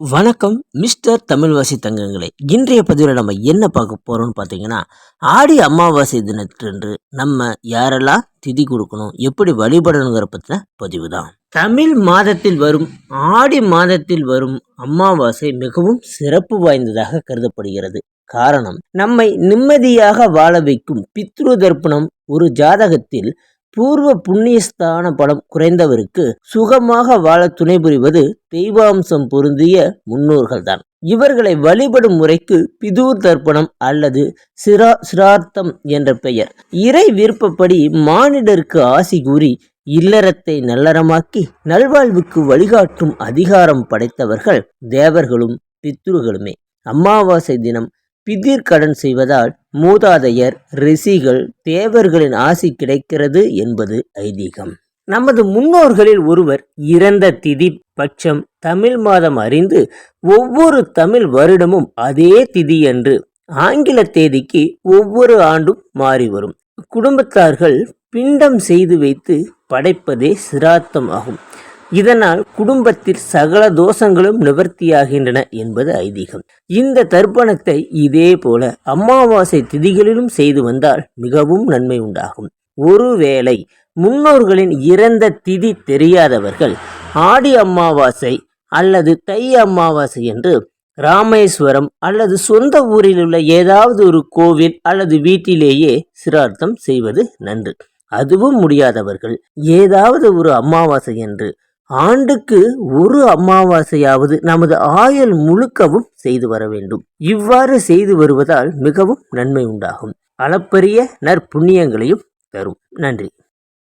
வணக்கம் மிஸ்டர் தமிழ்வாசி தங்கங்களே. இன்றைய பதிவில் நம்ம என்ன பார்க்க போகிறோம்னு பார்த்தீங்கன்னா ஆடி அமாவாசை தினத்தன்று நம்ம யாரெல்லாம் திதி கொடுக்கணும் எப்படி வழிபடணுங்கிற பற்றின பதிவு தான் தமிழ் மாதத்தில் வரும் ஆடி மாதத்தில் வரும் அமாவாசை மிகவும் சிறப்பு வாய்ந்ததாக கருதப்படுகிறது. காரணம் நம்மை நிம்மதியாக வாழ வைக்கும் பித்ரு தர்ப்பணம் ஒரு ஜாதகத்தில் பூர்வ புண்ணியஸ்தான பலம் குறைந்தவருக்கு சுகமாக வாழ துணை புரிவது தெய்வாம்சம் பொருந்திய முன்னோர்கள்தான். இவர்களை வழிபடும் முறைக்கு பிதூர் தர்ப்பணம் அல்லது சிரா சிரார்த்தம் என்ற பெயர். இறை விருப்பப்படி மானிடருக்கு ஆசி கூறி இல்லறத்தை நல்லறமாக்கி நல்வாழ்வுக்கு வழிகாட்டும் அதிகாரம் படைத்தவர்கள் தேவர்களும் பித்ருகளுமே. அமாவாசை தினம் பிதிர் கடன் செய்வதால் மூதாதையர் ரிஷிகள் தேவர்களின் ஆசி கிடைக்கிறது என்பது ஐதீகம். நமது முன்னோர்களில் ஒருவர் இறந்த திதி பட்சம் தமிழ் மாதம் அறிந்து ஒவ்வொரு தமிழ் வருடமும் அதே திதி என்று ஆங்கில தேதிக்கு ஒவ்வொரு ஆண்டும் மாறி வரும். குடும்பத்தார்கள் பிண்டம் செய்து வைத்து படைப்பதே சிராத்தம் ஆகும். இதனால் குடும்பத்தில் சகல தோஷங்களும் நிவர்த்தியாகின்றன என்பது ஐதீகம். இந்த தர்ப்பணத்தை இதே போல அமாவாசை திதிகளிலும் செய்து வந்தால் மிகவும் நன்மை உண்டாகும். ஒருவேளை முன்னோர்களின் இறந்த திதி தெரியாதவர்கள் ஆடி அமாவாசை அல்லது தை அமாவாசை என்று ராமேஸ்வரம் அல்லது சொந்த ஊரில் உள்ள ஏதாவது ஒரு கோவில் அல்லது வீட்டிலேயே சிரார்த்தம் செய்வது நன்று. அதுவும் முடியாதவர்கள் ஏதாவது ஒரு அமாவாசை என்று ஆண்டுக்கு ஒரு அமாவாசையாவது நமது ஆயுள் முழுக்கவும் செய்து வர வேண்டும். இவ்வாறு செய்து வருவதால் மிகவும் நன்மை உண்டாகும். அளப்பரிய நற்புண்ணியங்களையும் தரும். நன்றி.